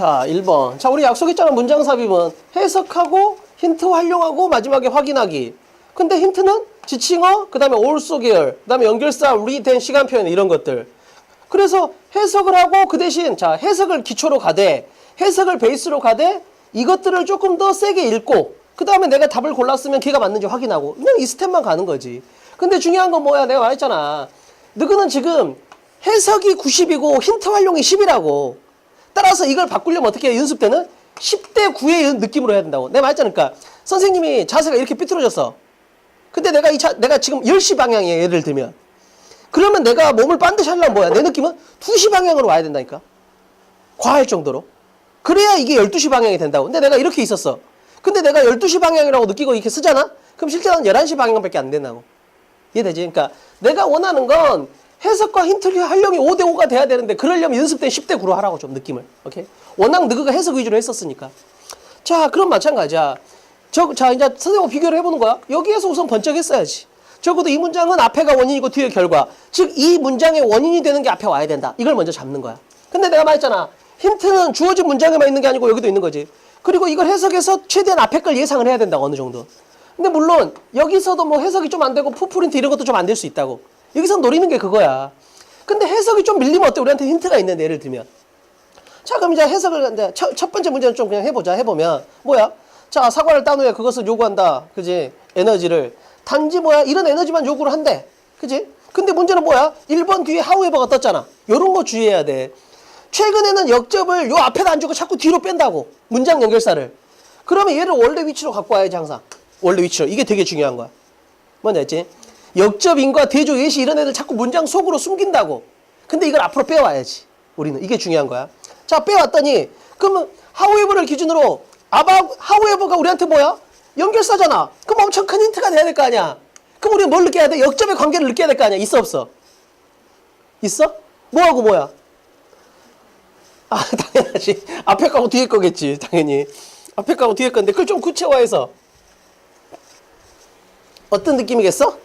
자, 1번. 자, 우리 약속했잖아. 문장 삽입은 해석하고 힌트 활용하고 마지막에 확인하기. 근데 힌트는 지칭어, 그다음에 also 계열, 그다음에 연결사, re된 시간 표현 이런 것들. 그래서 해석을 하고 그 대신 자, 해석을 기초로 가되 해석을 베이스로 가되 이것들을 조금 더 세게 읽고 그다음에 내가 답을 골랐으면 걔가 맞는지 확인하고 그냥 이 스텝만 가는 거지. 근데 중요한 건 뭐야? 내가 말했잖아. 너희는 지금 해석이 90이고 힌트 활용이 10이라고. 따라서 이걸 바꾸려면 어떻게 해? 연습 때는 10대 9의 느낌으로 해야 된다고. 내가 말했잖아. 그러니까 선생님이 자세가 이렇게 삐뚤어졌어. 근데 내가 이 차, 내가 지금 10시 방향이야. 예를 들면. 그러면 내가 몸을 반드시 하려면 뭐야? 내 느낌은 2시 방향으로 와야 된다니까. 과할 정도로. 그래야 이게 12시 방향이 된다고. 근데 내가 이렇게 있었어. 근데 내가 12시 방향이라고 느끼고 이렇게 쓰잖아? 그럼 실제로는 11시 방향밖에 안 된다고. 이해되지? 그러니까 내가 원하는 건 해석과 힌트 활용이 5대 5가 돼야 되는데 그러려면 연습 때 10대 9로 하라고 좀 느낌을. 오케이? 워낙 너가 해석 위주로 했었으니까. 자, 그럼 마찬가지야. 저, 자, 이제 선생님하고 비교를 해보는 거야. 여기에서 우선 번쩍했어야지. 적어도 이 문장은 앞에가 원인이고 뒤에 결과. 즉, 이 문장의 원인이 되는 게 앞에 와야 된다. 이걸 먼저 잡는 거야. 근데 내가 말했잖아. 힌트는 주어진 문장에만 있는 게 아니고 여기도 있는 거지. 그리고 이걸 해석해서 최대한 앞에 걸 예상을 해야 된다. 어느 정도. 근데 물론 여기서도 뭐 해석이 좀 안 되고 푸프린트 이런 것도 좀 안 될 수 있다고. 여기서 노리는 게 그거야. 근데 해석이 좀 밀리면 어때? 우리한테 힌트가 있는데 예를 들면. 자, 그럼 이제 해석을 이제 첫, 첫 번째 문제는 좀 그냥 해보자. 해보면 뭐야? 자, 사과를 딴 후에 그것을 요구한다. 그지? 에너지를. 단지 뭐야? 이런 에너지만 요구를 한대. 그지? 근데 문제는 뭐야? 1번 뒤에 하우에버가 떴잖아. 요런 거 주의해야 돼. 최근에는 역접을 요 앞에다 안 주고 자꾸 뒤로 뺀다고. 문장 연결사를. 그러면 얘를 원래 위치로 갖고 와야지 항상. 원래 위치로. 이게 되게 중요한 거야. 뭔지 알지? 역접인과 대조 예시 이런 애들 자꾸 문장 속으로 숨긴다고. 근데 이걸 앞으로 빼와야지. 우리는 이게 중요한 거야. 자 빼왔더니 그러면 하우에버를 기준으로 아바 하우에버가 우리한테 뭐야? 연결사잖아. 그럼 엄청 큰 힌트가 돼야 될 거 아니야. 그럼 우리는 뭘 느껴야 돼? 역접의 관계를 느껴야 될 거 아니야. 있어 없어? 있어? 뭐하고 뭐야? 아 당연하지. 앞에 거고 뒤에 거겠지. 당연히. 앞에 거고 뒤에 건데 그걸 좀 구체화해서 어떤 느낌이겠어?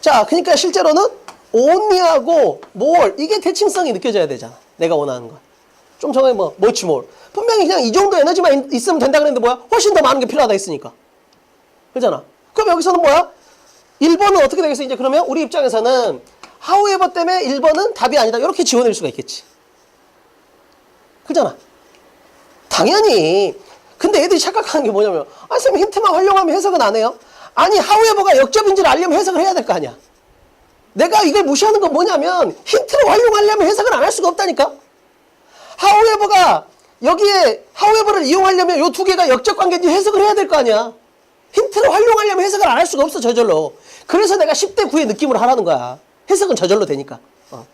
자, 그러니까 실제로는 only하고 more 이게 대칭성이 느껴져야 되잖아. 내가 원하는 건. 좀 전에 뭐 much more. 분명히 그냥 이 정도 에너지만 있- 있으면 된다 그랬는데 뭐야? 훨씬 더 많은 게 필요하다 했으니까. 그렇잖아. 그럼 여기서는 뭐야? 1번은 어떻게 되겠어? 이제 그러면 우리 입장에서는 however 때문에 1번은 답이 아니다. 이렇게 지원할 수가 있겠지. 그잖아. 당연히. 근데 애들이 착각하는 게 뭐냐면, 아, 선생님 힌트만 활용하면 해석은 안 해요? 아니, 하우에버가 역접인지를 알려면 해석을 해야 될 거 아니야. 내가 이걸 무시하는 건 뭐냐면, 힌트를 활용하려면 해석을 안 할 수가 없다니까? 하우에버가 여기에 하우에버를 이용하려면 요두 개가 역적 관계인지 해석을 해야 될 거 아니야. 힌트를 활용하려면 해석을 안 할 수가 없어, 저절로. 그래서 내가 10대 9의 느낌으로 하라는 거야. 해석은 저절로 되니까. 어.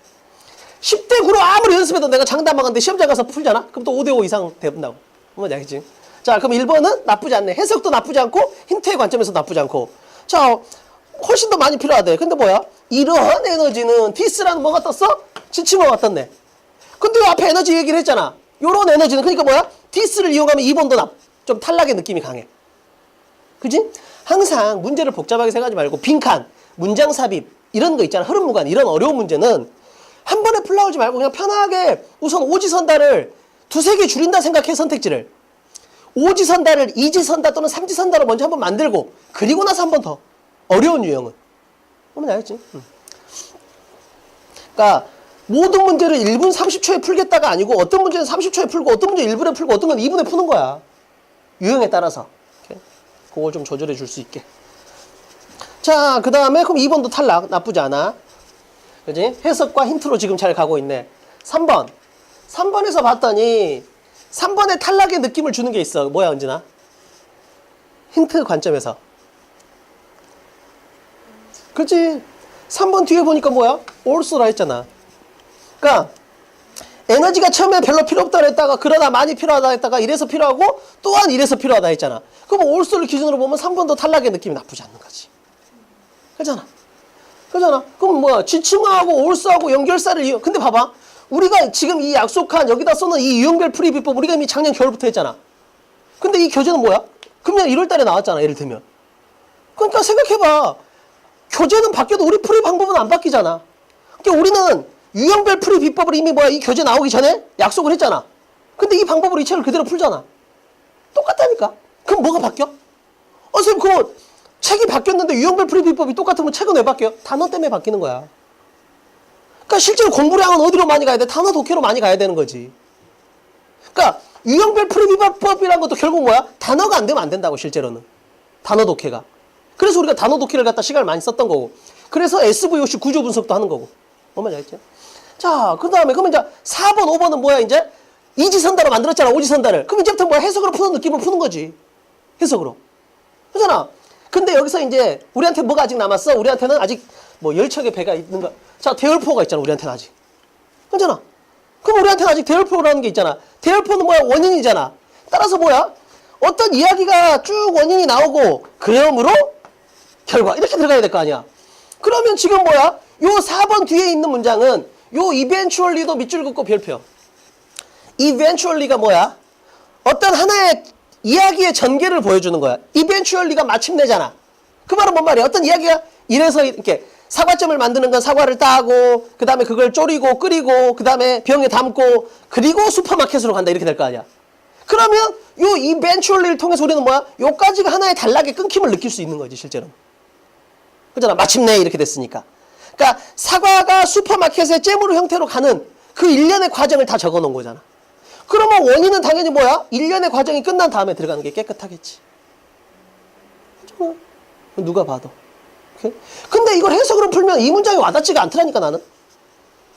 10대 9로 아무리 연습해도 내가 장담하는데 시험장 가서 풀잖아? 그럼 또 5대 5 이상 된다고. 뭔지 알겠지? 자, 그럼 1번은 나쁘지 않네. 해석도 나쁘지 않고, 힌트의 관점에서 나쁘지 않고. 자, 훨씬 더 많이 필요하대. 근데 뭐야? 이러한 에너지는 디스라는 뭐가 떴어? 지침어가 떴네. 근데 요 앞에 에너지 얘기를 했잖아. 요런 에너지는, 그러니까 뭐야? 디스를 이용하면 2번도 나, 좀 탈락의 느낌이 강해. 그지? 항상 문제를 복잡하게 생각하지 말고 빈칸, 문장 삽입 이런 거 있잖아. 흐름 무관 이런 어려운 문제는 한 번에 풀나오지 말고 그냥 편하게 우선 오지선다를 두세 개 줄인다 생각해 선택지를. 오지선다를 이지선다 또는 삼지선다로 먼저 한번 만들고 그리고 나서 한 번 더. 어려운 유형은. 뭔지 알겠지? 응. 그러니까 모든 문제를 1분 30초에 풀겠다가 아니고 어떤 문제는 30초에 풀고 어떤 문제 1분에 풀고 어떤 건 2분에 푸는 거야. 유형에 따라서. 그걸 좀 조절해 줄 수 있게. 자, 그 다음에 그럼 2번도 탈락. 나쁘지 않아. 그지? 해석과 힌트로 지금 잘 가고 있네. 3번. 3번에서 봤더니 3번에 탈락의 느낌을 주는 게 있어. 뭐야, 은진아? 힌트 관점에서. 그렇지. 3번 뒤에 보니까 뭐야? 올소라 했잖아. 그러니까 에너지가 처음에 별로 필요 없다 그랬다가 그러다 많이 필요하다 했다가 이래서 필요하고 또한 이래서 필요하다 했잖아. 그럼 올소를 기준으로 보면 3번도 탈락의 느낌이 나쁘지 않는 거지. 그잖아. 그잖아. 그럼 뭐야? 지침하고 올소하고 연결사를 이용. 근데 봐봐. 우리가 지금 이 약속한 여기다 써놓은 이 유형별 풀이 비법 우리가 이미 작년 겨울부터 했잖아. 근데 이 교재는 뭐야? 금년 1월 달에 나왔잖아. 예를 들면. 그러니까 생각해봐. 교재는 바뀌어도 우리 풀이 방법은 안 바뀌잖아. 그러니까 우리는 유형별 풀이 비법을 이미 뭐야 이 교재 나오기 전에 약속을 했잖아. 근데 이 방법으로 이 책을 그대로 풀잖아. 똑같다니까. 그럼 뭐가 바뀌어? 어, 선생님, 그거 책이 바뀌었는데 유형별 풀이 비법이 똑같으면 책은 왜 바뀌어? 단어 때문에 바뀌는 거야. 그러니까 실제로 공부량은 어디로 많이 가야 돼? 단어 독해로 많이 가야 되는 거지. 그러니까 유형별 풀이비법이라는 것도 결국 뭐야? 단어가 안 되면 안 된다고 실제로는. 단어 독해가. 그래서 우리가 단어 독해를 갖다 시간을 많이 썼던 거고. 그래서 SVOC 구조 분석도 하는 거고. 뭔 말인지 알겠지? 자, 그 다음에 그러면 이제 4번, 5번은 뭐야 이제? 이지선다로 만들었잖아, 오지선다를. 그럼 이제부터 뭐야? 해석으로 푸는 느낌을 푸는 거지. 해석으로. 그잖아. 근데 여기서 이제 우리한테 뭐가 아직 남았어? 우리한테는 아직 뭐 열척의 배가 있는 거. 자, 대열포가 있잖아, 우리한테는 아직. 그잖아. 그럼 우리한테는 아직 대열포라는 게 있잖아. 대열포는 뭐야? 원인이잖아. 따라서 뭐야? 어떤 이야기가 쭉 원인이 나오고, 그러므로 결과. 이렇게 들어가야 될 거 아니야. 그러면 지금 뭐야? 요 4번 뒤에 있는 문장은 요 eventually도 밑줄 긋고 별표. eventually가 뭐야? 어떤 하나의 이야기의 전개를 보여주는 거야. eventually가 마침내잖아. 그 말은 뭔 말이야? 어떤 이야기가 이래서 이렇게 사과점을 만드는 건 사과를 따고 그 다음에 그걸 졸이고 끓이고 그 다음에 병에 담고 그리고 슈퍼마켓으로 간다 이렇게 될 거 아니야. 그러면 요 eventually를 통해서 우리는 뭐야? 요까지가 하나의 단락의 끊김을 느낄 수 있는 거지 실제로. 그잖아. 마침내 이렇게 됐으니까. 그러니까 사과가 슈퍼마켓의 잼으로 형태로 가는 그 일련의 과정을 다 적어 놓은 거잖아. 그러면 원인은 당연히 뭐야? 일련의 과정이 끝난 다음에 들어가는 게 깨끗하겠지. 누가 봐도. 근데 이걸 해석으로 풀면 이 문장이 와닿지가 않더라니까 나는.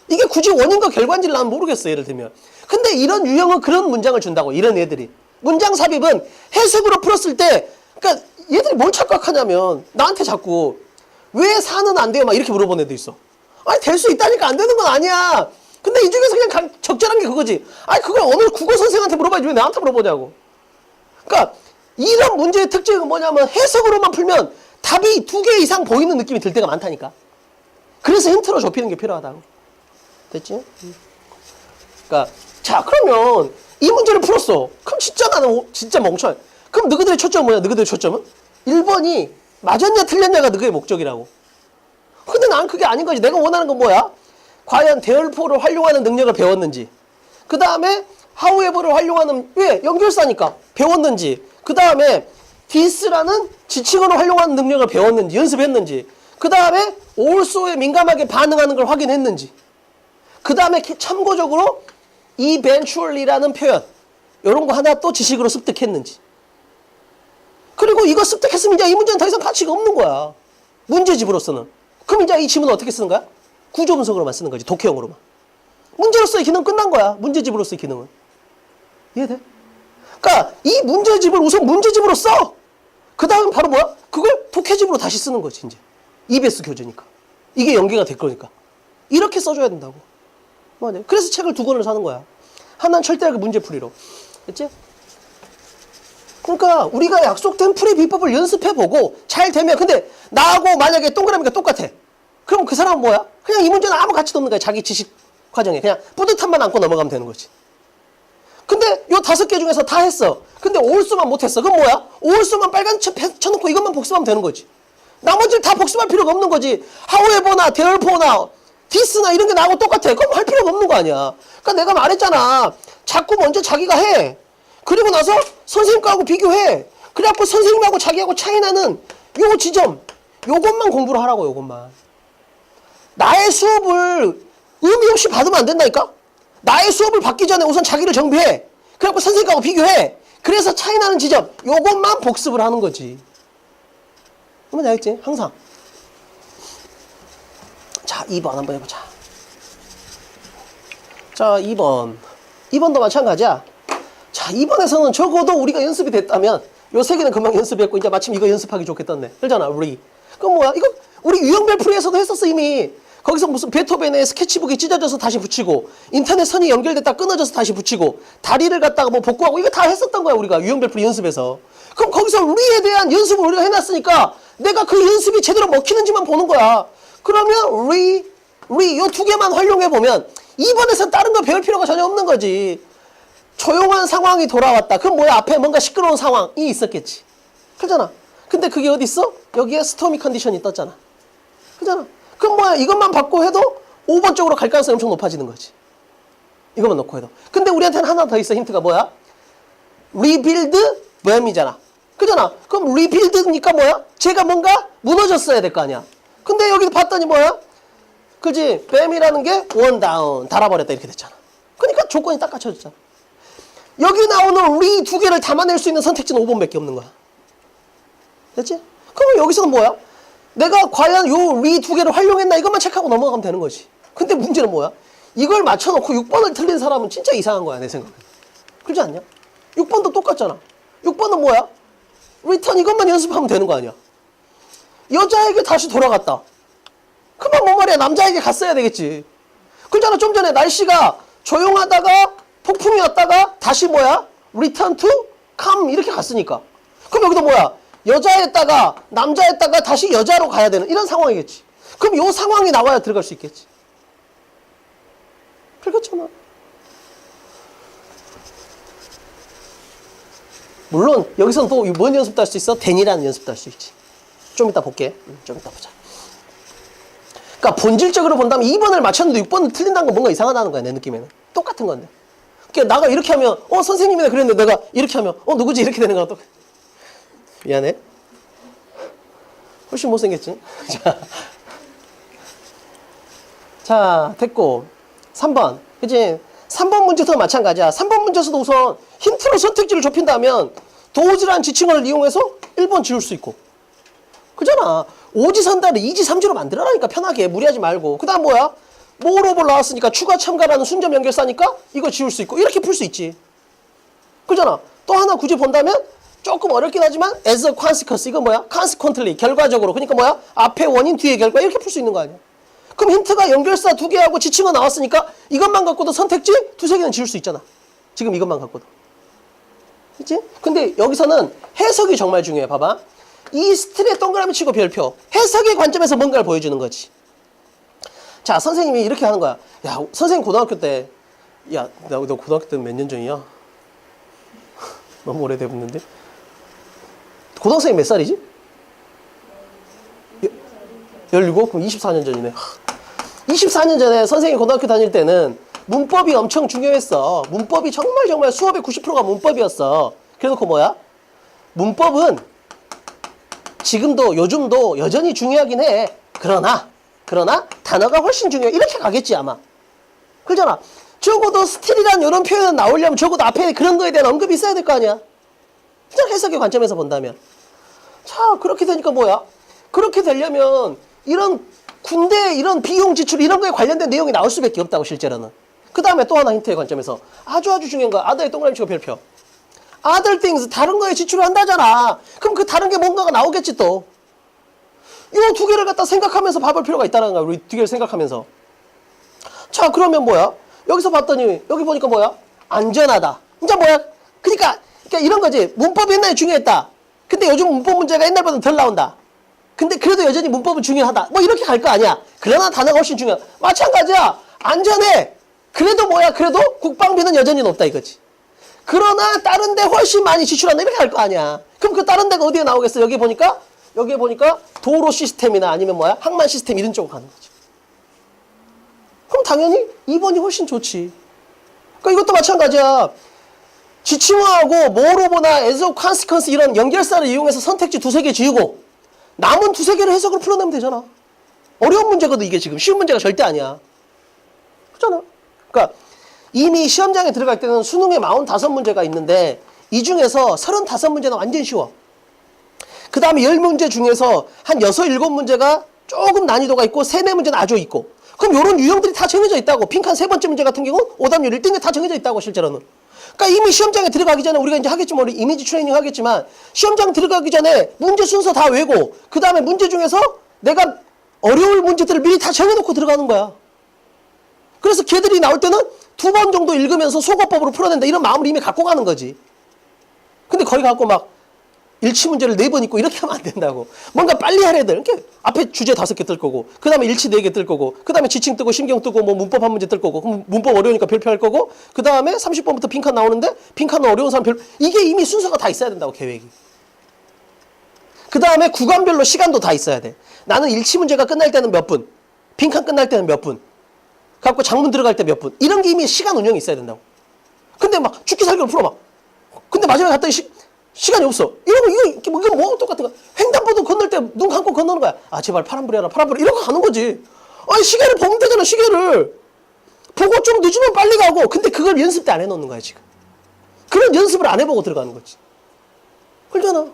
이게 굳이 원인과 결과인지를 나는 모르겠어 예를 들면. 근데 이런 유형은 그런 문장을 준다고 이런 애들이. 문장 삽입은 해석으로 풀었을 때 그러니까 얘들이 뭘 착각하냐면 나한테 자꾸 왜 사는 안 돼요? 막 이렇게 물어보는 애도 있어. 아니 될 수 있다니까 안 되는 건 아니야. 근데 이 중에서 그냥 가- 적절한 게 그거지. 아니 그걸 어느 국어 선생한테 물어봐야지 왜 나한테 물어보냐고. 그러니까 이런 문제의 특징은 뭐냐면 해석으로만 풀면 답이 두 개 이상 보이는 느낌이 들 때가 많다니까. 그래서 힌트로 좁히는 게 필요하다고. 됐지? 음. 그러니까 자 그러면 이 문제를 풀었어. 그럼 진짜 나는 오- 진짜 멍청해. 그럼 너희들의 초점은 뭐야? 너희들의 초점은 1번이 맞았냐 틀렸냐가 너희의 목적이라고. 근데 난 그게 아닌 거지. 내가 원하는 건 뭐야? 과연 대열포를 활용하는 능력을 배웠는지. 그 다음에 하우에버를 활용하는 왜 연결사니까 배웠는지. 그 다음에 디스라는 지칭어로 활용하는 능력을 배웠는지 연습했는지. 그 다음에 올소에 민감하게 반응하는 걸 확인했는지. 그 다음에 참고적으로 eventually라는 표현 이런 거 하나 또 지식으로 습득했는지. 그리고 이거 습득했으면 이제 이 문제는 더 이상 가치가 없는 거야. 문제집으로서는. 그럼 이제 이 지문은 어떻게 쓰는 거야? 구조 분석으로만 쓰는 거지. 독해형으로만. 문제로서의 기능 끝난 거야. 문제집으로서의 기능은. 이해돼? 그러니까 이 문제집을 우선 문제집으로 써. 그 다음 바로 뭐야? 그걸 독해집으로 다시 쓰는 거지 이제. EBS 교재니까. 이게 연계가 될 거니까. 이렇게 써줘야 된다고. 맞아. 그래서 책을 두 권을 사는 거야. 하나는 철저하게 문제풀이로. 됐지? 그러니까 우리가 약속된 풀이 비법을 연습해보고 잘 되면 근데 나하고 만약에 동그라미가 똑같아. 그럼 그 사람은 뭐야? 그냥 이 문제는 아무 가치도 없는 거야. 자기 지식 과정에. 그냥 뿌듯함만 안고 넘어가면 되는 거지. 근데 요 다섯 개 중에서 다 했어. 근데 올수만 못했어. 그럼 뭐야? 올수만 빨간 쳐, 쳐놓고 이것만 복습하면 되는 거지. 나머지를 다 복습할 필요가 없는 거지. 하우에버나 데얼포나 디스나 이런 게 나하고 똑같아. 그럼 할 필요가 없는 거 아니야. 그러니까 내가 말했잖아. 자꾸 먼저 자기가 해. 그리고 나서 선생님하고 비교해. 그래갖고 선생님하고 자기하고 차이 나는 요 지점. 요것만 공부를 하라고, 요것만. 나의 수업을 의미 없이 받으면 안 된다니까? 나의 수업을 받기 전에 우선 자기를 정비해. 그래갖고 선생님하고 비교해. 그래서 차이 나는 지점. 요것만 복습을 하는 거지. 그러면 알겠지? 항상. 자, 2번 한번 해보자. 자, 2번. 2번도 마찬가지야. 자, 2번에서는 적어도 우리가 연습이 됐다면 요 세 개는 금방 연습했고 이제 마침 이거 연습하기 좋겠다네. 그러잖아, 우리. 그럼 뭐야? 이거 우리 유형별 풀이에서도 했었어, 이미. 거기서 무슨 베토벤의 스케치북이 찢어져서 다시 붙이고 인터넷 선이 연결됐다 끊어져서 다시 붙이고 다리를 갖다가 뭐 복구하고 이거 다 했었던 거야, 우리가 유형별 풀이 연습에서. 그럼 거기서 우리에 대한 연습을 우리가 해놨으니까 내가 그 연습이 제대로 먹히는지만 보는 거야. 그러면 리, 리, 요두 개만 활용해 보면 2번에서 다른 거 배울 필요가 전혀 없는 거지. 조용한 상황이 돌아왔다. 그럼 뭐야? 앞에 뭔가 시끄러운 상황이 있었겠지. 그잖아. 근데 그게 어디 있어? 여기에 스토미 컨디션이 떴잖아. 그잖아. 그럼 뭐야? 이것만 받고 해도 5번 쪽으로 갈 가능성이 엄청 높아지는 거지. 이것만 넣고 해도. 근데 우리한테는 하나 더 있어. 힌트가 뭐야? 리빌드 뱀이잖아. 그잖아. 그럼 리빌드니까 뭐야? 제가 뭔가 무너졌어야 될 거 아니야. 근데 여기도 봤더니 뭐야? 그지? 뱀이라는 게 원다운 달아버렸다 이렇게 됐잖아. 그러니까 조건이 딱 갖춰졌잖아. 여기 나오는 리 두 개를 담아낼 수 있는 선택지는 5번밖에 없는 거야. 됐지? 그럼 여기서는 뭐야? 내가 과연 요 리 두 개를 활용했나 이것만 체크하고 넘어가면 되는 거지. 근데 문제는 뭐야? 이걸 맞춰놓고 6번을 틀린 사람은 진짜 이상한 거야 내 생각에. 그렇지 않냐? 6번도 똑같잖아. 6번은 뭐야? 리턴 이것만 연습하면 되는 거 아니야? 여자에게 다시 돌아갔다. 그만 뭐 말이야 남자에게 갔어야 되겠지. 그잖아 좀 전에 날씨가 조용하다가 폭풍이었다가 다시 뭐야? 리턴 투 캄 이렇게 갔으니까. 그럼 여기도 뭐야? 여자였다가 남자였다가 다시 여자로 가야 되는 이런 상황이겠지. 그럼 요 상황이 나와야 들어갈 수 있겠지. 그렇잖아. 물론 여기서는 또 뭔 연습도 할 수 있어? 데니라는 연습도 할 수 있지. 좀 이따 볼게. 음, 좀 이따 보자. 그러니까 본질적으로 본다면 2번을 맞췄는데 6번을 틀린다는 건 뭔가 이상하다는 거야 내 느낌에는. 똑같은 건데. 그러니까 나가 이렇게 하면 어 선생님이네 그랬는데 내가 이렇게 하면 어 누구지 이렇게 되는 거야 또. 미안해. 훨씬 못생겼지? 자. 자, 됐고. 3번. 그치? 3번 문제도 마찬가지야. 3번 문제에서도 우선 힌트로 선택지를 좁힌다면 도지란 지칭을 이용해서 1번 지울 수 있고. 그잖아. 오지선다를 이지삼지로 만들어라니까 편하게 무리하지 말고. 그 다음 뭐야? 모로볼 나왔으니까 추가 참가라는 순점 연결사니까 이거 지울 수 있고. 이렇게 풀 수 있지. 그잖아. 또 하나 굳이 본다면 조금 어렵긴 하지만 as a consequence 이거 뭐야? consequently 결과적으로 그러니까 뭐야? 앞에 원인 뒤에 결과 이렇게 풀 수 있는 거 아니야? 그럼 힌트가 연결사 두 개하고 지칭어 나왔으니까 이것만 갖고도 선택지 두세 개는 지울 수 있잖아. 지금 이것만 갖고도. 그치? 근데 여기서는 해석이 정말 중요해. 봐봐. 이 스틸에 동그라미 치고 별표. 해석의 관점에서 뭔가를 보여주는 거지. 자, 선생님이 이렇게 하는 거야. 야, 선생님 고등학교 때, 야, 나, 너 고등학교 때 몇 년 전이야? 너무 오래됐는데? 고등학생이 몇 살이지? 17? 그럼 24년 전이네. 24년 전에 선생님이 고등학교 다닐 때는 문법이 엄청 중요했어. 문법이 정말 정말 수업의 90%가 문법이었어. 그래놓고 뭐야? 문법은 지금도 요즘도 여전히 중요하긴 해. 그러나 그러나 단어가 훨씬 중요해. 이렇게 가겠지 아마. 그러잖아. 적어도 스틸이란 이런 표현 나오려면 적어도 앞에 그런 거에 대한 언급이 있어야 될 거 아니야. 그냥 해석의 관점에서 본다면. 자, 그렇게 되니까 뭐야? 그렇게 되려면 이런 군대 이런 비용 지출 이런 거에 관련된 내용이 나올 수밖에 없다고 실제로는. 그 다음에 또 하나 힌트의 관점에서 아주 아주 중요한 거 아들의 동그라미 치고 별표. other things 다른 거에 지출을 한다잖아. 그럼 그 다른 게 뭔가가 나오겠지 또. 이 두 개를 갖다 생각하면서 봐볼 필요가 있다는 거야. 우리 두 개를 생각하면서. 자, 그러면 뭐야? 여기서 봤더니 여기 보니까 뭐야? 안전하다. 이제 뭐야? 그러니까, 그러니까 이런 거지. 문법이 옛날에 중요했다. 근데 요즘 문법 문제가 옛날보다 덜 나온다. 근데 그래도 여전히 문법은 중요하다. 뭐 이렇게 갈 거 아니야. 그러나 단어가 훨씬 중요하다. 마찬가지야. 안전해. 그래도 뭐야? 그래도 국방비는 여전히 높다 이거지. 그러나 다른 데 훨씬 많이 지출한다. 이렇게 할거 아니야. 그럼 그 다른 데가 어디에 나오겠어? 여기 보니까 여기 보니까 도로 시스템이나 아니면 뭐야? 항만 시스템 이런 쪽으로 가는 거지. 그럼 당연히 2번이 훨씬 좋지. 그러니까 이것도 마찬가지야. 지칭어하고 모로보나 에zo 컨시퀀스 이런 연결사를 이용해서 선택지 두세 개 지우고 남은 두세 개를 해석을 풀어내면 되잖아. 어려운 문제거든 이게 지금 쉬운 문제가 절대 아니야. 그렇잖아. 그러니까 이미 시험장에 들어갈 때는 수능에 45문제가 있는데 이 중에서 35문제는 완전 쉬워. 그 다음에 10문제 중에서 한 6, 7문제가 조금 난이도가 있고 3, 4문제는 아주 있고 그럼 이런 유형들이 다 정해져 있다고 핑크한 세 번째 문제 같은 경우 오답률 1등에 다 정해져 있다고 실제로는 그러니까 이미 시험장에 들어가기 전에 우리가 이제 하겠지만 우리 이미지 트레이닝 하겠지만 시험장 들어가기 전에 문제 순서 다 외고 그 다음에 문제 중에서 내가 어려울 문제들을 미리 다 정해놓고 들어가는 거야. 그래서 걔들이 나올 때는 두 번 정도 읽으면서 속어법으로 풀어낸다 이런 마음을 이미 갖고 가는 거지. 근데 거기 갖고 막 일치 문제를 네번 읽고 이렇게 하면 안 된다고. 뭔가 빨리 하래야 돼. 이렇게 앞에 주제 다섯 개 뜰 거고, 그 다음에 일치 네 개 뜰 거고, 그 다음에 지칭 뜨고, 신경 뜨고, 뭐 문법 한 문제 뜰 거고, 그럼 문법 어려우니까 별표 할 거고, 그 다음에 30번부터 빈칸 나오는데, 빈칸은 어려운 사람 별, 이게 이미 순서가 다 있어야 된다고, 계획이. 그 다음에 구간별로 시간도 다 있어야 돼. 나는 일치 문제가 끝날 때는 몇 분, 빈칸 끝날 때는 몇 분. 갖고 장문 들어갈 때 몇 분. 이런 게 이미 시간 운영이 있어야 된다고. 근데 막 죽기 살기로 풀어 막. 근데 마지막에 갔더니 시, 시간이 없어. 이러면 이거, 이거 뭐, 뭐 똑같은 거야. 횡단보도 건널 때 눈 감고 건너는 거야. 아, 제발 파란불이라 파란불. 이러고 가는 거지. 아니, 시계를 보면 되잖아, 시계를. 보고 좀 늦으면 빨리 가고. 근데 그걸 연습 때 안 해놓는 거야, 지금. 그런 연습을 안 해보고 들어가는 거지. 그러잖아.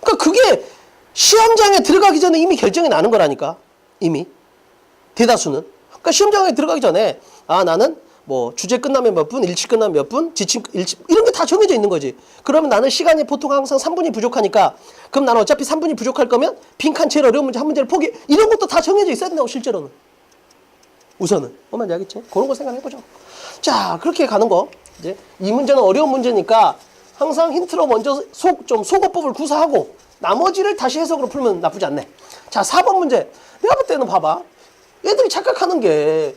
그러니까 그게 시험장에 들어가기 전에 이미 결정이 나는 거라니까. 이미. 대다수는. 그러니까 시험장에 들어가기 전에 아 나는 뭐 주제 끝나면 몇 분, 일치 끝나면 몇 분, 지침 일치 이런 게 다 정해져 있는 거지. 그러면 나는 시간이 보통 항상 3분이 부족하니까 그럼 나는 어차피 3분이 부족할 거면 빈칸 제일 어려운 문제 한 문제를 포기 이런 것도 다 정해져 있어야 된다고 실제로는. 우선은 뭐만 알겠지? 그런 거 생각해 보죠. 자 그렇게 가는 거 이제 이 문제는 어려운 문제니까 항상 힌트로 먼저 속 좀 속어법을 구사하고 나머지를 다시 해석으로 풀면 나쁘지 않네. 자 4번 문제 내가 볼 때는 봐봐 애들이 착각하는 게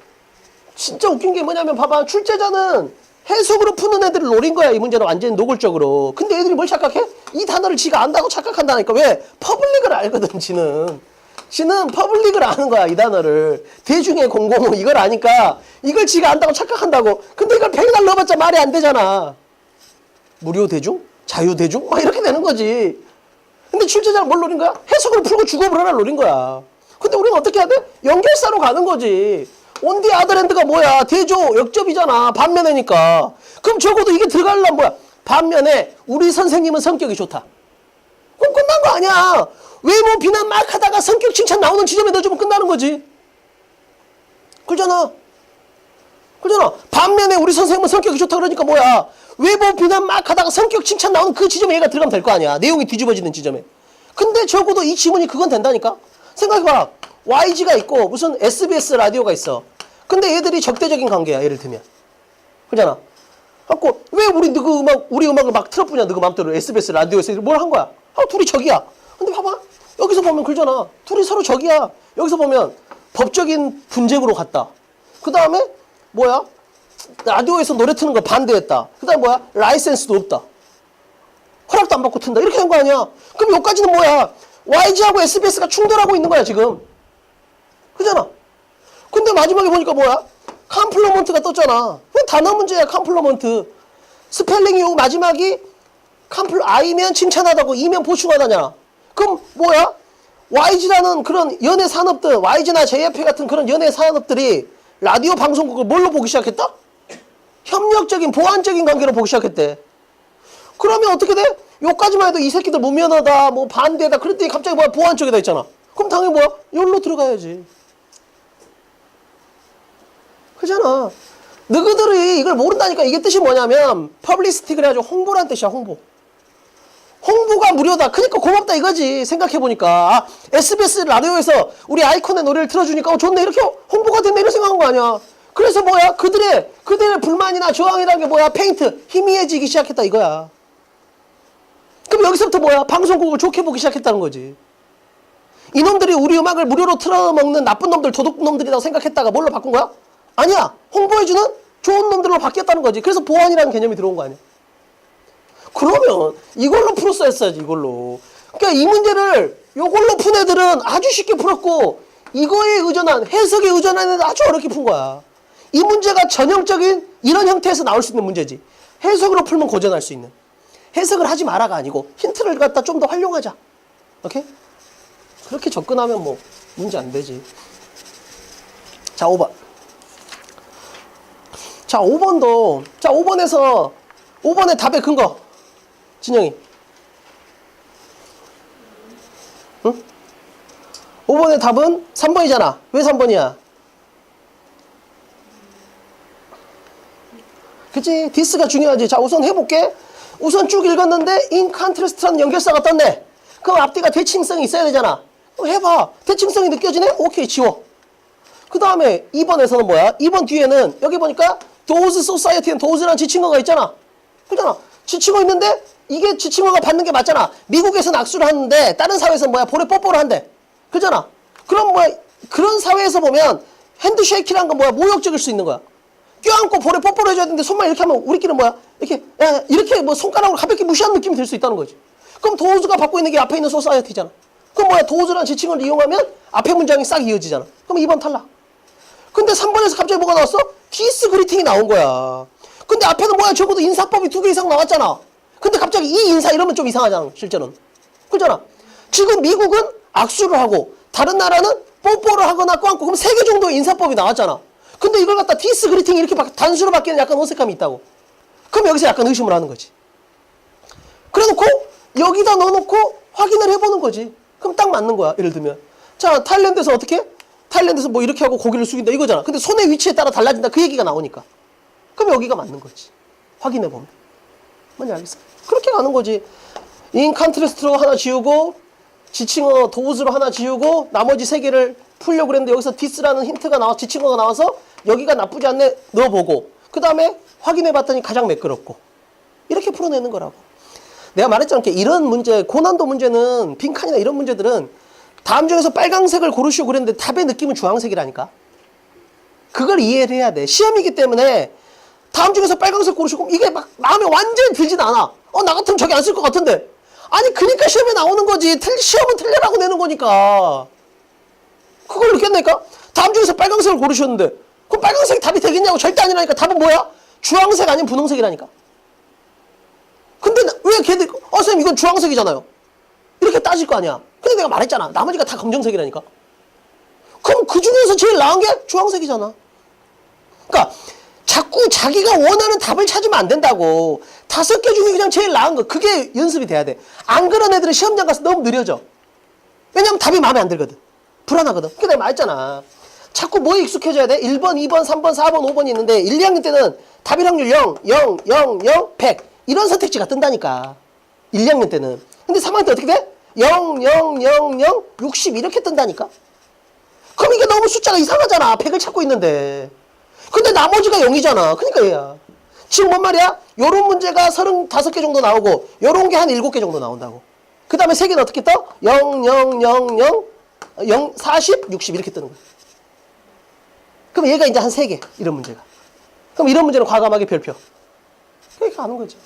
진짜 웃긴 게 뭐냐면 봐봐 출제자는 해석으로 푸는 애들을 노린 거야 이 문제는 완전히 노골적으로 근데 애들이 뭘 착각해? 이 단어를 지가 안다고 착각한다니까 왜? 퍼블릭을 알거든 지는 지는 퍼블릭을 아는 거야 이 단어를 대중의 공공은 이걸 아니까 이걸 지가 안다고 착각한다고 근데 이걸 백날 넣어봤자 말이 안 되잖아 무료 대중? 자유 대중? 막 이렇게 되는 거지 근데 출제자는 뭘 노린 거야? 해석을 풀고 하나 노린 거야 근데 우리는 어떻게 해야 돼? 연결사로 가는 거지 온디 아더랜드가 뭐야? 대조 역접이잖아. 반면에니까. 그럼 적어도 이게 들어가려면 뭐야? 반면에 우리 선생님은 성격이 좋다. 그럼 끝난 거 아니야. 외모 비난 막 하다가 성격 칭찬 나오는 지점에 넣어주면 끝나는 거지. 그러잖아. 그러잖아. 반면에 우리 선생님은 성격이 좋다 그러니까 뭐야? 외모 비난 막 하다가 성격 칭찬 나오는 그 지점에 얘가 들어가면 될 거 아니야. 내용이 뒤집어지는 지점에. 근데 적어도 이 지문이 그건 된다니까? 생각해봐. YG가 있고 무슨 SBS 라디오가 있어. 근데 얘들이 적대적인 관계야. 예를 들면. 그잖아. 갖고 왜 우리 누구 음악 우리 음악을 막 틀어부냐 너그 맘대로 SBS 라디오에서 뭘 한 거야? 아 둘이 적이야. 근데 봐봐 여기서 보면 그러잖아. 둘이 서로 적이야. 여기서 보면 법적인 분쟁으로 갔다. 그 다음에 뭐야? 라디오에서 노래 트는 거 반대했다. 그 다음에 뭐야? 라이센스도 없다. 허락도 안 받고 튼다. 이렇게 된 거 아니야? 그럼 여기까지는 뭐야? YG하고 SBS가 충돌하고 있는 거야 지금. 그잖아. 근데 마지막에 보니까 뭐야? 컴플러먼트가 떴잖아. 그 단어 문제야, 컴플러먼트. 스펠링 요 마지막이 컴플 I면 칭찬하다고 E면 보충하다냐. 그럼 뭐야? YG라는 그런 연예 산업들, YG나 JFP 같은 그런 연예 산업들이 라디오 방송국을 뭘로 보기 시작했다? 협력적인 보완적인 관계로 보기 시작했대. 그러면 어떻게 돼? 요까지만 해도 이 새끼들 무면허다, 뭐 반대다, 그랬더니 갑자기 뭐야 보완 쪽에다 있잖아. 그럼 당연히 뭐야? 여기로 들어가야지. 그잖아. 너희들이 이걸 모른다니까 이게 뜻이 뭐냐면 퍼블리스티 그래가지고 홍보란 뜻이야 홍보. 홍보가 무료다. 그러니까 고맙다 이거지. 생각해보니까 아, SBS 라디오에서 우리 아이콘의 노래를 틀어주니까 어, 좋네 이렇게 홍보가 됐네 이런 생각한 거 아니야. 그래서 뭐야 그들의 그들의 불만이나 저항이라는 게 뭐야 페인트 희미해지기 시작했다 이거야. 그럼 여기서부터 뭐야 방송국을 좋게 보기 시작했다는 거지. 이놈들이 우리 음악을 무료로 틀어먹는 나쁜 놈들 도둑 놈들이라고 생각했다가 뭘로 바꾼 거야? 아니야. 홍보해주는 좋은 놈들로 바뀌었다는 거지. 그래서 보안이라는 개념이 들어온 거 아니야. 그러면 이걸로 풀었어야 했어야지, 이걸로. 그러니까 이 문제를 이걸로 푼 애들은 아주 쉽게 풀었고 이거에 의존한, 해석에 의존한 애들 아주 어렵게 푼 거야. 이 문제가 전형적인 이런 형태에서 나올 수 있는 문제지. 해석으로 풀면 고전할 수 있는. 해석을 하지 마라가 아니고 힌트를 갖다 좀 더 활용하자. 오케이? 그렇게 접근하면 뭐 문제 안 되지. 자, 5번. 자, 5번도, 자, 5번에서, 5번의 답의 근거. 진영이. 응? 5번의 답은 3번이잖아. 왜 3번이야? 그치? 디스가 중요하지. 자, 우선 해볼게. 우선 쭉 읽었는데, contrast라는 연결사가 떴네. 그럼 앞뒤가 대칭성이 있어야 되잖아. 그럼 해봐. 대칭성이 느껴지네? 오케이, 지워. 그 다음에 2번에서는 뭐야? 2번 뒤에는 여기 보니까 도즈 소사이어티는 도즈라는 지칭어가 있잖아. 그잖아. 지칭어 있는데 이게 지칭어가 받는 게 맞잖아. 미국에서는 악수를 하는데 다른 사회에서는 뭐야? 볼에 뽀뽀를 한대. 그잖아. 그럼 뭐야? 그런 사회에서 보면 핸드쉐이키라는 건 뭐야? 모욕적일 수 있는 거야. 껴안고 볼에 뽀뽀를 해줘야 되는데 손만 이렇게 하면 우리끼리 뭐야? 이렇게 야, 이렇게 뭐 손가락으로 가볍게 무시하는 느낌이 들 수 있다는 거지. 그럼 도즈가 받고 있는 게 앞에 있는 소사이어티잖아. 그럼 뭐야? 도즈라는 지칭을 이용하면 앞에 문장이 싹 이어지잖아. 그럼 2번 탈락. 그 근데 3번에서 갑자기 뭐가 나왔어? 디스 그리팅이 나온 거야. 근데 앞에는 뭐야? 적어도 인사법이 두 개 이상 나왔잖아. 근데 갑자기 이 인사 이러면 좀 이상하잖아, 실제는. 그잖아. 지금 미국은 악수를 하고 다른 나라는 뽀뽀를 하거나 꽝고 그럼 세 개 정도의 인사법이 나왔잖아. 근데 이걸 갖다 디스 그리팅 이렇게 바- 단수로 바뀌는 약간 어색함이 있다고. 그럼 여기서 약간 의심을 하는 거지. 그래놓고 여기다 넣어놓고 확인을 해보는 거지. 그럼 딱 맞는 거야. 예를 들면. 자, 타일랜드에서 어떻게? 타일랜드에서 뭐 이렇게 하고 고개를 숙인다 이거잖아. 근데 손의 위치에 따라 달라진다. 그 얘기가 나오니까. 그럼 여기가 맞는 거지. 확인해 보면. 뭔지 알겠어? 그렇게 가는 거지. 인칸트레스트로 하나 지우고, 지칭어 도우즈로 하나 지우고, 나머지 세 개를 풀려고 그랬는데 여기서 디스라는 힌트가 나와, 지칭어가 나와서 여기가 나쁘지 않네 넣어보고, 그 다음에 확인해 봤더니 가장 매끄럽고. 이렇게 풀어내는 거라고. 내가 말했잖아. 이런 문제, 고난도 문제는, 빈칸이나 이런 문제들은 다음 중에서 빨강색을 고르시오 그랬는데 답의 느낌은 주황색이라니까. 그걸 이해를 해야 돼. 시험이기 때문에 다음 중에서 빨강색 고르시고 이게 막 마음에 완전히 들진 않아. 어, 나 같으면 저기 안쓸 것 같은데. 아니, 그니까 시험에 나오는 거지. 틀, 시험은 틀리라고 내는 거니까. 그걸 했다니까? 다음 중에서 빨강색을 고르셨는데, 그럼 빨강색이 답이 되겠냐고 절대 아니라니까. 답은 뭐야? 주황색 아니면 분홍색이라니까. 근데 나- 왜 걔들, 어, 선생님, 이건 주황색이잖아요. 이렇게 따질 거 아니야. 근데 내가 말했잖아. 나머지가 다 검정색이라니까. 그럼 그 중에서 제일 나은 게 주황색이잖아. 그러니까 자꾸 자기가 원하는 답을 찾으면 안 된다고. 다섯 개 중에 그냥 제일 나은 거. 그게 연습이 돼야 돼. 안 그런 애들은 시험장 가서 너무 느려져. 왜냐면 답이 마음에 안 들거든. 불안하거든. 그게 내가 말했잖아. 자꾸 뭐에 익숙해져야 돼? 1번, 2번, 3번, 4번, 5번이 있는데 1, 2학년 때는 답일 확률 0, 0, 0, 0, 100 이런 선택지가 뜬다니까. 1, 2학년 때는. 근데 3학년 때 어떻게 돼? 0, 0, 0, 0, 60 이렇게 뜬다니까. 그럼 이게 너무 숫자가 이상하잖아. 100을 찾고 있는데. 근데 나머지가 0이잖아. 그러니까 얘야. 지금 뭔 말이야? 요런 문제가 35개 정도 나오고 요런 게 한 7개 정도 나온다고. 그 다음에 3개는 어떻게 떠? 0, 0, 0, 0, 0, 40, 60 이렇게 뜨는 거야. 그럼 얘가 이제 한 3개. 이런 문제가. 그럼 이런 문제는 과감하게 별표. 그렇게 가는 거지.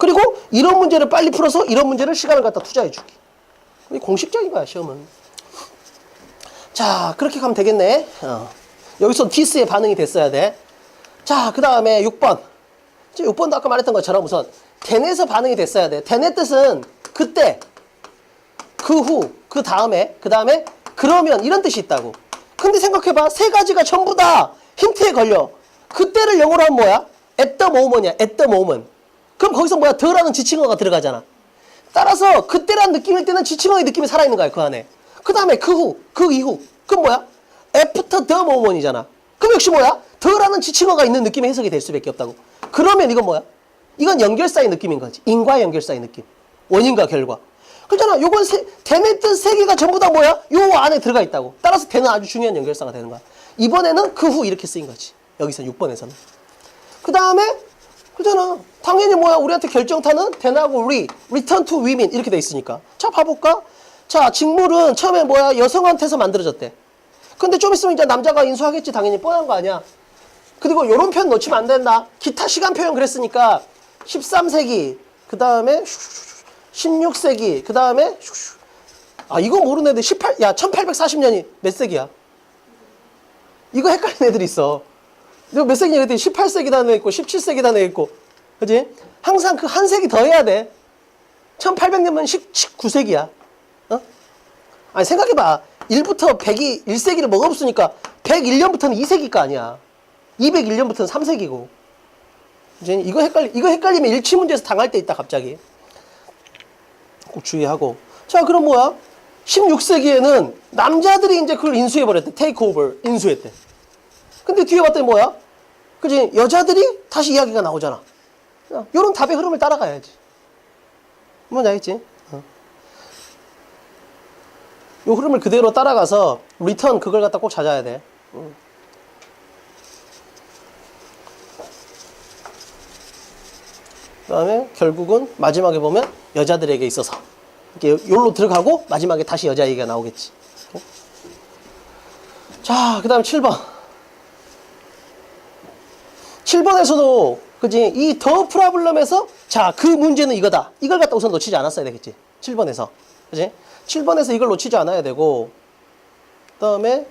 그리고 이런 문제를 빨리 풀어서 이런 문제를 시간을 갖다 투자해 주기. 공식적인 거야, 시험은. 자, 그렇게 가면 되겠네. 어. 여기서 디스의 반응이 됐어야 돼. 자, 그 다음에 6번. 6번도 아까 말했던 것처럼 우선 대내에서 반응이 됐어야 돼. 대내 뜻은 그때, 그 후, 그 다음에, 그 다음에 그러면 이런 뜻이 있다고. 근데 생각해봐. 세 가지가 전부 다 힌트에 걸려. 그때를 영어로 하면 뭐야? at the moment이야. at the moment. 그럼 거기서 뭐야? 더라는 지칭어가 들어가잖아. 따라서 그때란 느낌일 때는 지칭어의 느낌이 살아있는 거야. 그 안에. 그 다음에 그 후, 그 이후. 그럼 뭐야? after the moment이잖아. 그럼 역시 뭐야? 더라는 지칭어가 있는 느낌의 해석이 될 수밖에 없다고. 그러면 이건 뭐야? 이건 연결사의 느낌인 거지. 인과 연결사의 느낌. 원인과 결과. 그렇잖아. 요건 세, 뜻세 개가 전부 다 뭐야? 요 안에 들어가 있다고. 따라서 대는 아주 중요한 연결사가 되는 거야. 이번에는 그 후 이렇게 쓰인 거지. 여기서 6번에서는. 그 다음에 그잖아. 당연히 뭐야? 우리한테 결정타는 대나고 re, return to women 이렇게 돼 있으니까. 자, 봐볼까? 자, 직물은 처음에 뭐야? 여성한테서 만들어졌대. 근데 좀 있으면 이제 남자가 인수하겠지. 당연히 뻔한 거 아니야. 그리고 요런 표현 놓치면 안 된다. 기타 시간 표현 그랬으니까 13세기, 그 다음에 16세기, 그 다음에 아 이거 모르는 애들 18, 야 1840년이 몇 세기야? 이거 헷갈리는 애들이 있어. 이거 몇 세기냐 그랬더니 18세기 단어 있고 17세기 단어 있고 그지? 항상 그 한 세기 더 해야 돼. 1800년면 19세기야. 어? 아니 생각해봐. 1부터 100이 1세기를 먹어봤으니까 101년부터는 2세기가 아니야. 201년부터는 3세기고. 이제 이거 헷갈리 이거 헷갈리면 일치 문제에서 당할 때 있다 갑자기. 꼭 주의하고. 자, 그럼 뭐야? 16세기에는 남자들이 이제 그걸 인수해 버렸대. 테이크 오버 인수했대. 근데 뒤에 봤더니 뭐야? 그지? 여자들이 다시 이야기가 나오잖아. 이런 답의 흐름을 따라가야지. 뭔지 알겠지? 어. 요 흐름을 그대로 따라가서 리턴 그걸 갖다 꼭 찾아야 돼. 응. 그 다음에 결국은 마지막에 보면 여자들에게 있어서 이렇게 요로 들어가고 마지막에 다시 여자 얘기가 나오겠지. 어? 자, 그 다음 7번. 7번에서도 그지 이 더 프라블럼에서 자 그 문제는 이거다 이걸 갖다 우선 놓치지 않았어야 되겠지 7번에서 그지 7번에서 이걸 놓치지 않아야 되고 그다음에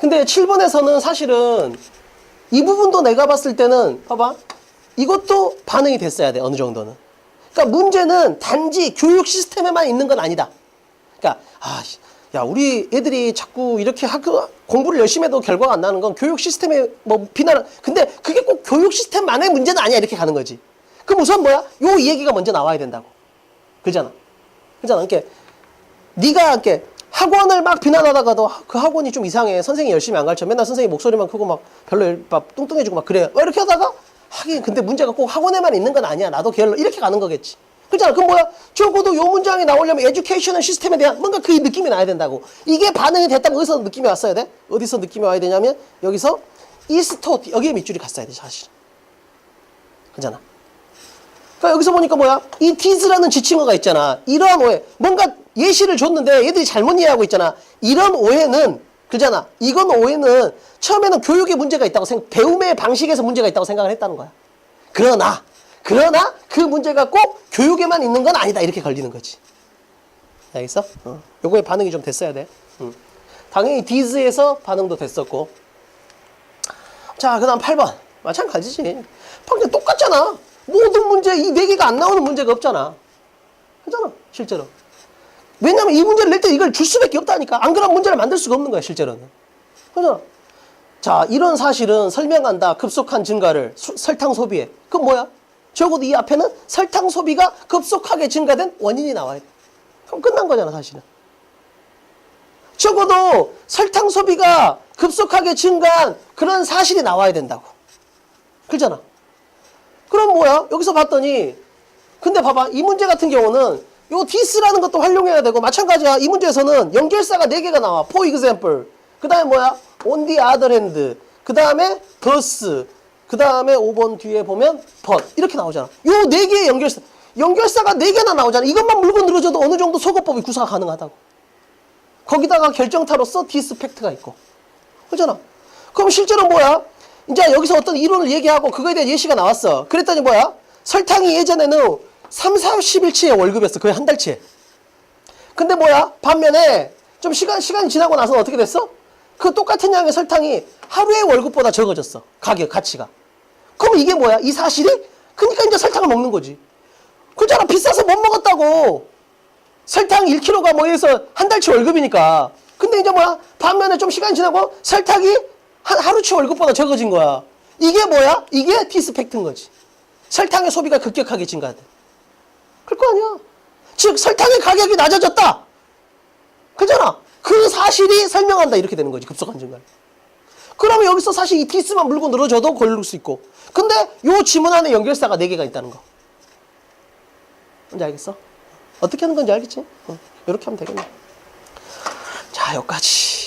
근데 7번에서는 사실은 이 부분도 내가 봤을 때는 봐봐. 이것도 반응이 됐어야 돼. 어느 정도는. 그러니까 문제는 단지 교육 시스템에만 있는 건 아니다. 그러니까 아, 씨, 야 우리 애들이 자꾸 이렇게 학교 공부를 열심히 해도 결과가 안 나는 건 교육 시스템에 뭐 비난. 근데 그게 꼭 교육 시스템만의 문제는 아니야 이렇게 가는 거지. 그럼 우선 뭐야? 요 얘기가 먼저 나와야 된다고. 그잖아. 그잖아. 그러니까 네가 이렇게 학원을 막 비난하다가도 그 학원이 좀 이상해. 선생님이 열심히 안 가르쳐. 맨날 선생님 목소리만 크고 막 별로 일- 막 뚱뚱해지고 막 그래. 막 이렇게 하다가 하긴 근데 문제가 꼭 학원에만 있는 건 아니야. 나도 걔를 이렇게 가는 거겠지. 그렇잖아. 그럼 뭐야? 적어도 요 문장이 나오려면 에듀케이션 시스템에 대한 뭔가 그 느낌이 나야 된다고. 이게 반응이 됐다면 어디서 느낌이 왔어야 돼? 어디서 느낌이 와야 되냐면 여기서 이스토 여기에 밑줄이 갔어야 돼 사실. 그잖아. 그러니까 여기서 보니까 뭐야? 이 디즈라는 지칭어가 있잖아. 이러한 오해. 뭔가 예시를 줬는데 얘들이 잘못 이해하고 있잖아. 이런 오해는 그잖아. 이건 오해는 처음에는 교육에 문제가 있다고 생각, 배움의 방식에서 문제가 있다고 생각을 했다는 거야. 그러나 그러나 그 문제가 꼭 교육에만 있는 건 아니다. 이렇게 걸리는 거지. 알겠어? 어. 요거에 반응이 좀 됐어야 돼. 음. 당연히 디즈에서 반응도 됐었고. 자, 그 다음 8번. 마찬가지지. 방금 똑같잖아. 모든 문제, 이 네 개가 안 나오는 문제가 없잖아. 그잖아, 실제로. 왜냐면 이 문제를 낼 때 이걸 줄 수밖에 없다니까. 안 그러면 문제를 만들 수가 없는 거야, 실제로는. 그잖아. 자, 이런 사실은 설명한다. 급속한 증가를 수- 설탕 소비에. 그건 뭐야? 적어도 이 앞에는 설탕 소비가 급속하게 증가된 원인이 나와야 돼. 그럼 끝난 거잖아, 사실은. 적어도 설탕 소비가 급속하게 증가한 그런 사실이 나와야 된다고. 그잖아. 그럼 뭐야? 여기서 봤더니 근데 봐봐 이 문제 같은 경우는 요 디스라는 것도 활용해야 되고 마찬가지야 이 문제에서는 연결사가 4개가 나와 for example 그 다음에 뭐야 on the other hand 그 다음에 thus 그 다음에 5번 뒤에 보면 but 이렇게 나오잖아 요 4개의 연결사 연결사가 4개나 나오잖아 이것만 물고 늘어져도 어느 정도 소거법이 구사가 가능하다고 거기다가 결정타로서 디스 팩트가 있고 그잖아 그럼 실제로 뭐야 이제 여기서 어떤 이론을 얘기하고 그거에 대한 예시가 나왔어. 그랬더니 뭐야? 설탕이 예전에는 3, 40일치의 월급이었어. 거의 한 달치에. 근데 뭐야? 반면에 좀 시간, 시간이 지나고 나서 어떻게 됐어? 그 똑같은 양의 설탕이 하루의 월급보다 적어졌어. 가격, 가치가. 그럼 이게 뭐야? 이 사실이? 그러니까 이제 설탕을 먹는 거지. 그잖아. 비싸서 못 먹었다고. 설탕 1kg가 뭐 해서 한 달치 월급이니까. 근데 이제 뭐야? 반면에 좀 시간이 지나고 설탕이 한 하루치 월급보다 적어진 거야. 이게 뭐야? 이게 디스펙트인 거지. 설탕의 소비가 급격하게 증가돼. 그럴 거 아니야. 즉 설탕의 가격이 낮아졌다. 그잖아. 그 사실이 설명한다 이렇게 되는 거지. 급속한 증가. 그러면 여기서 사실 이 디스만 물고 늘어져도 걸릴 수 있고. 근데 요 지문 안에 연결사가 4개가 있다는 거. 뭔지 알겠어? 어떻게 하는 건지 알겠지? 어, 이렇게 하면 되겠네. 자, 여기까지.